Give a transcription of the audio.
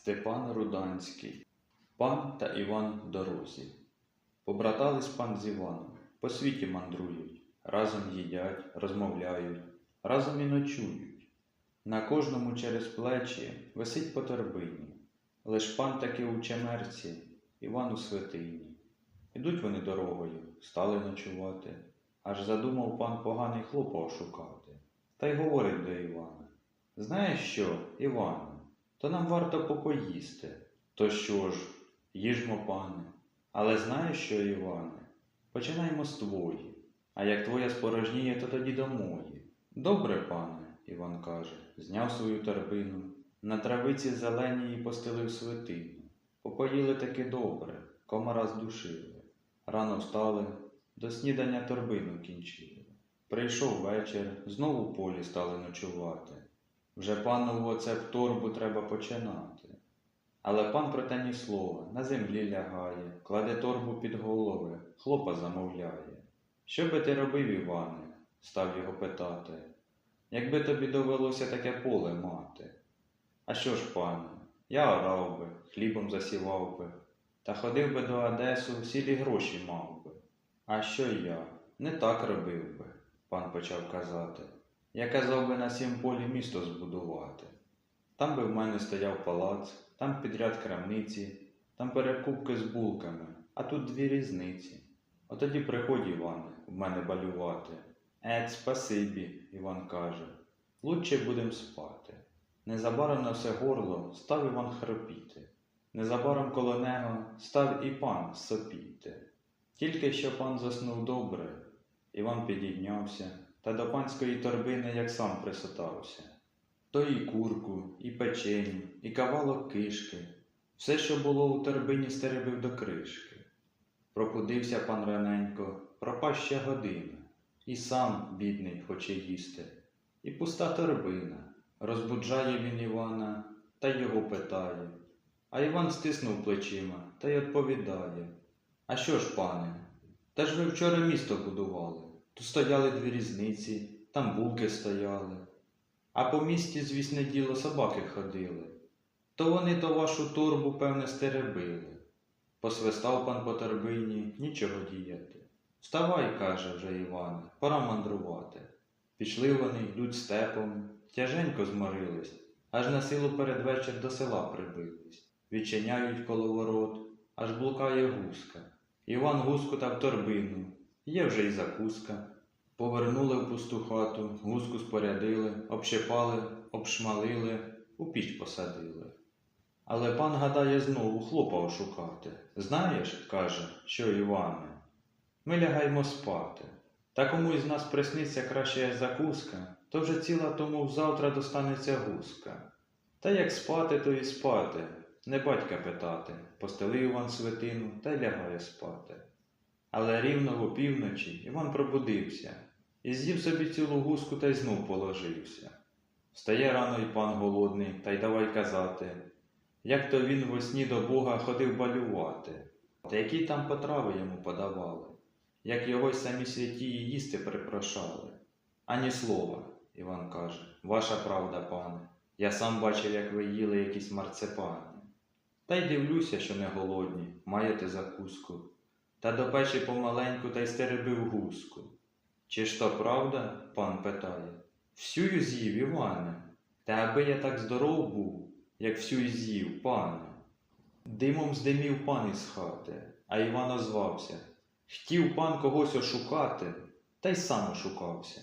Степан Руданський, пан та Іван в дорозі. Побратались пан з Іваном, по світі мандрують, разом їдять, розмовляють, разом і ночують. На кожному через плечі висить по торбині, лиш пан таки у чемерці, Іван у святині. Ідуть вони дорогою, стали ночувати, аж задумав пан поганий хлопа ошукати. Та й говорить до Івана. Знаєш що, Іване, то нам варто попоїсти. То що ж, їжмо, пане. Але знаєш що, Іване? Починаємо з твої, а як твоя спорожніє, то тоді до мої. Добре, пане, Іван каже, зняв свою торбину, на травиці зеленій постелив свитину. Попоїли таки добре, комара здушили. Рано встали, до снідання торбину кінчили. Прийшов вечір, знову в полі стали ночувати. Вже панову оце в торбу треба починати. Але пан про те ні слова, на землі лягає, кладе торбу під голови, хлопа замовляє. Що би ти робив, Іване? став його питати. Якби тобі довелося таке поле мати. А що ж, пане, я орав би, хлібом засівав би, та ходив би до Одесу, сілі гроші мав би. А що я? Не так робив би, пан почав казати. Я казав би на сім полі місто збудувати. Там би в мене стояв палац, там підряд крамниці, там перекупки з булками, а тут дві різниці. Отоді приходь, Іване, в мене балювати. Ет, спасибі, Іван каже. Лучше будем спати. Незабаром на все горло став Іван хропіти. Незабаром коло нього став і пан сопіти. Тільки що пан заснув добре, Іван підійнявся та до панської торбини як сам присотався. То і курку, і печеню, і кавалок кишки, все, що було у торбині, стеребив до кришки. Пробудився пан раненько, пропаща година, і сам, бідний, хоче їсти, і пуста торбина. Розбуджає він Івана та його питає. А Іван стиснув плечима та й відповідає. А що ж, пане? Та ж ви вчора місто будували. Тут стояли дві різниці, там булки стояли. А по місті, звісне діло, собаки ходили. То вони то вашу торбу, певне, стеребили. Посвистав пан по торбині, нічого діяти. Вставай, каже вже Іване, пора мандрувати. Пішли вони, йдуть степом, тяженько зморились, аж на силу перед вечір до села прибились. Відчиняють коло ворот, аж блукає гуска. Іван гуску та в торбину, є вже й закуска. Повернули в пусту хату, гуску спорядили, общипали, обшмалили, у піч посадили. Але пан гадає знову хлопа ошукати. Знаєш, каже, що Іване, ми лягаємо спати. Та кому із нас присниться краща закуска, то вже ціла тому завтра достанеться гуска. Та як спати, то і спати, не батька питати, постелив Іван свитину та й лягає спати. Але рівно в опівночі Іван пробудився і з'їв собі цілу гуску та й знов положився. Встає рано й пан голодний, та й давай казати, як то він во сні до Бога ходив балювати, та які там потрави йому подавали, як його й самі святії їсти припрошали. Ані слова, Іван каже, ваша правда, пане. Я сам бачив, як ви їли якісь марципани. Та й дивлюся, що не голодні, маєте закуску. Та до печі помаленьку та й стеребив гуску. Чи ж то правда? пан питає. всюю з'їв, Іване. Та аби я так здоров був, як всю з'їв, пане. Димом здимів пан із хати, а Іван озвався. Хтів пан когось ошукати, та й сам ошукався.